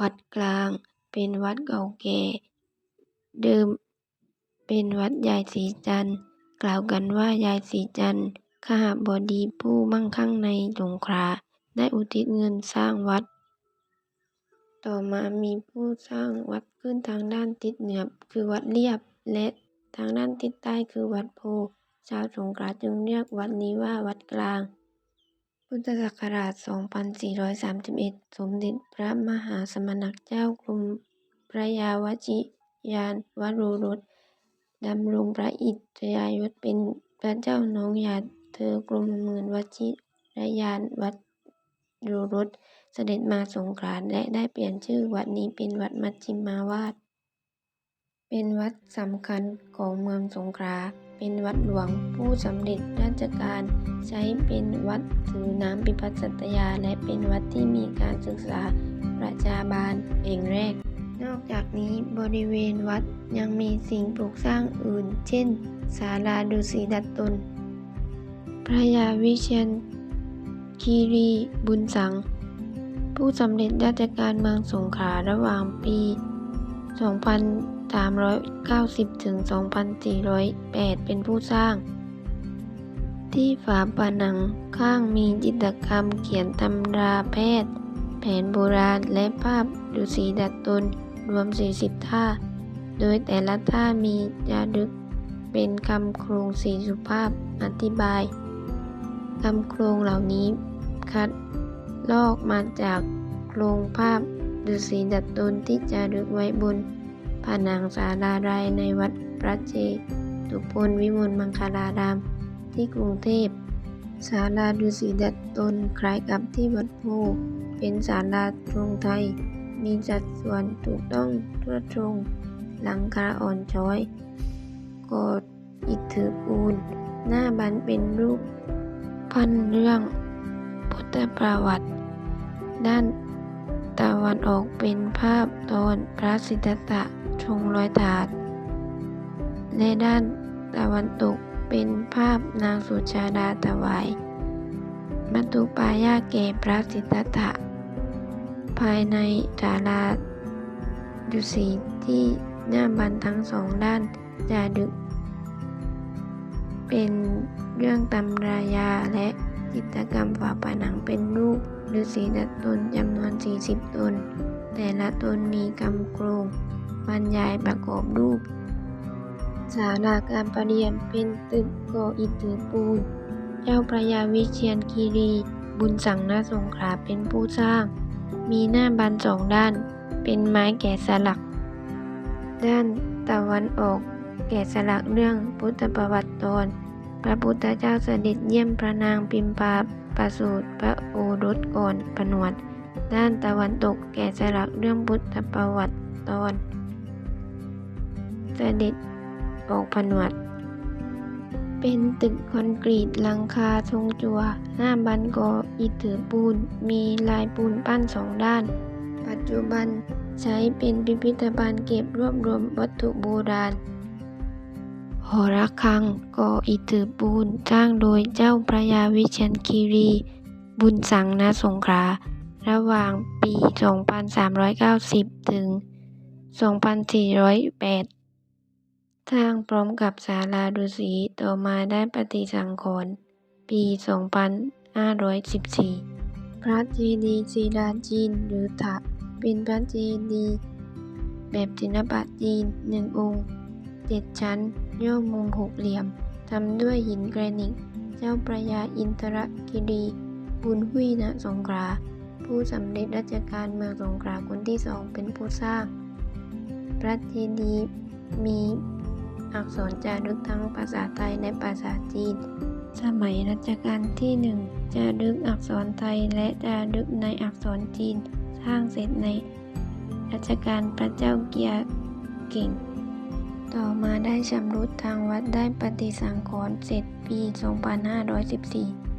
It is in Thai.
วัดกลาง เป็นวัดเก่าแก่ เดิม เป็นวัดยายศรีจันทร์ กล่าวกันว่ายายศรีจันทร์ขหบดีผู้มั่งคั่งในสงขลาได้อุทิศเงินสร้างวัด ต่อมามีผู้สร้างวัดขึ้นทางด้านทิศเหนือคือวัดเลียบและทางด้านทิศใต้คือวัดโพ ชาวสงขลาจึงเรียกวัดนี้ว่าวัดกลาง พุทธศักราช 2431 สมเด็จพระมหาสมณเจ้ากรมพระยาวชิยานวโรรสดำรงพระอิสริยยศเป็นพระเจ้าน้องยาเธอกรมเมืองวชิรยานวโรรสเสด็จมาสงขลาและได้เปลี่ยนชื่อวัดนี้เป็นวัดมัชฌิมาวาสเป็นวัดสำคัญของเมืองสงขลา เป็นวัดหลวงผู้สำเร็จราชการใช้เป็นวัดถือน้ำปิปัสสัตยา และเป็นวัดที่มีการศึกษาประชาบาลแห่งแรก นอกจากนี้บริเวณวัดยังมีสิ่งปลูกสร้างอื่น เช่น ศาลาฤาษีดัดตน พระยาวิเชียรคีรีบุญสัง ผู้สำเร็จราชการเมืองสงขลาระหว่างปี 2 0 2390 ถึง 2408 เป็นผู้สร้าง ที่ฝาผนังข้างมีจิตรกรรมเขียนตำราแพทย์ แผนโบราณและภาพฤาษีดัดตนรวม 40 ท่า โดยแต่ละท่ามีจารึกเป็นคำโครงสีสุภาพอธิบายคำโครงเหล่านี้คัดลอกมาจากโครงภาพฤาษีดัดตนที่จารึกไว้บน ผนังศาลารในวัดพระเจตุพนวิมลมังคลาราม ที่กรุงเทพศาลาฤาษีดัดตนคล้ายกับที่วัดโพเป็นศาลาทรงไทย มีสัดส่วนถูกต้องทั่วตรง หลังคาอ่อนช้อยกอดอิฐถือปูน หน้าบันเป็นรูป พันเรื่องพุทธประวัติ ด้านตะวันออกเป็นภาพตอนพระสิทธัตถะ ทงร้อยถาด และด้านตะวันตกเป็นภาพนางสุชาดาถวาย มัตุปายาแก่พระสิทธัตถะ ภายในศาลาดุสีที่หน้าบันทั้งสองด้านจารึก เป็นเรื่องตำรายาและจิตกรรมฝาผนังเป็นรูปฤาษีดัดตนจำนวน 40 ตน แต่ละตนมีกำโครง บรรยายประกอบรูปศาลาการประเรียนเป็นตึกก่ออิฐถือปูน เจ้าพระยาวิเชียรคีรี บุญสังนาสงขลาเป็นผู้สร้าง มีหน้าบานสองด้าน เป็นไม้แกะสลัก ด้านตะวันออก แกะสลักเรื่องพุทธประวัติตอน พระพุทธเจ้าเสด็จเยี่ยมพระนางพิมพาประสูติพระโอรสก่อนผนวด ด้านตะวันตกแกะสลักเรื่องพุทธประวัติตอน สด็จออกผนวด เป็นตึกคอนกรีตหลังคาทรงจัวหน้าบันกออิฐถือปูน มีลายปูนปั้นสองด้าน ปัจจุบันใช้เป็นพิพิธภัณฑ์เก็บรวบรวมวัตถุโบราณ หอระฆังก่ออิฐถือปูนสร้างโดยเจ้าพระยาวิเชียรคีรี บุญสังณสงขลาระหว่างปี 2390 ถึง 2408 สร้างพร้อมกับศาลาฤาษีต่อมาได้ปฏิสังขรณ์ปี 2514 พระเจดีย์ศิลาจีนหรือถะเป็นพระเจดีย์แบบศิลปะจีนหนึ่งองค์เจ็ดชั้นย่อมุมหกเหลี่ยมทำด้วยหินแกรนิตเจ้าพระยาอินทรกิรีบุญหุยณสงขลาผู้สำเร็จราชการเมืองสงขลาคนที่สองเป็นผู้สร้าง พระเจดีย์มี อักษรจารึกทั้งภาษาไทยและภาษาจีน สมัยรัชกาลที่หนึ่งจารึกอักษรไทยและจารึกในอักษรจีน สร้างเสร็จในรัชกาลพระเจ้าเกียร์ก่ง ต่อมาได้ชำรุดทางวัดได้ปฏิสังขรณ์เสร็จปี 2514